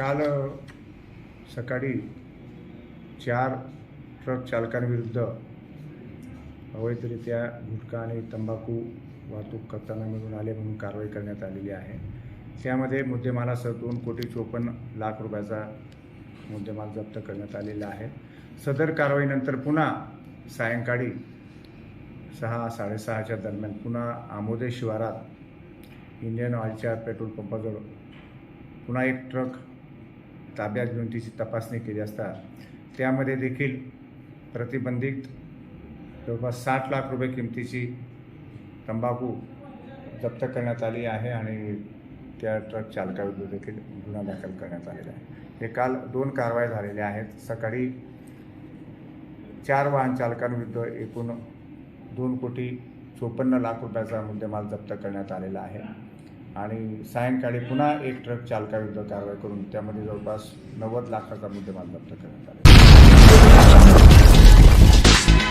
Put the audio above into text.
काल सकाळी चार ट्रक चालकांविरुद्ध अवैधरित्या गुटखा आणि तंबाखू वाहतूक करताना मिळून आले म्हणून कारवाई करण्यात आलेली आहे. त्यामध्ये मुद्देमालासह दोन कोटी चोपन्न लाख रुपयाचा मुद्देमाल जप्त करण्यात आलेला आहे. सदर कारवाईनंतर पुन्हा सायंकाळी सहा साडेसहाच्या दरम्यान पुन्हा आमोदे शिवारात इंडियन ऑइलच्या पेट्रोल पंपाजवळ पुन्हा एक ट्रक ताब्यात घेऊन तिची तपासणी केली असता त्यामध्ये देखील प्रतिबंधित जवळपास साठ लाख रुपये किमतीची तंबाखू जप्त करण्यात आली आहे आणि त्या ट्रक चालकाविरुद्ध देखील गुन्हा दाखल करण्यात आलेला आहे. हे काल दोन कारवाया झालेल्या आहेत. सकाळी चार वाहन चालकांविरुद्ध एकूण दोन कोटी चोपन्न लाख रुपयाचा मुद्देमाल जप्त करण्यात आलेला आहे. आणि सायंकाळी पुन्हा एक ट्रक चालकाविरुद्ध कारवाई करून त्यामध्ये जवळपास नव्वद लाखाचा मुद्देमाल जप्त करण्यात आला आहे.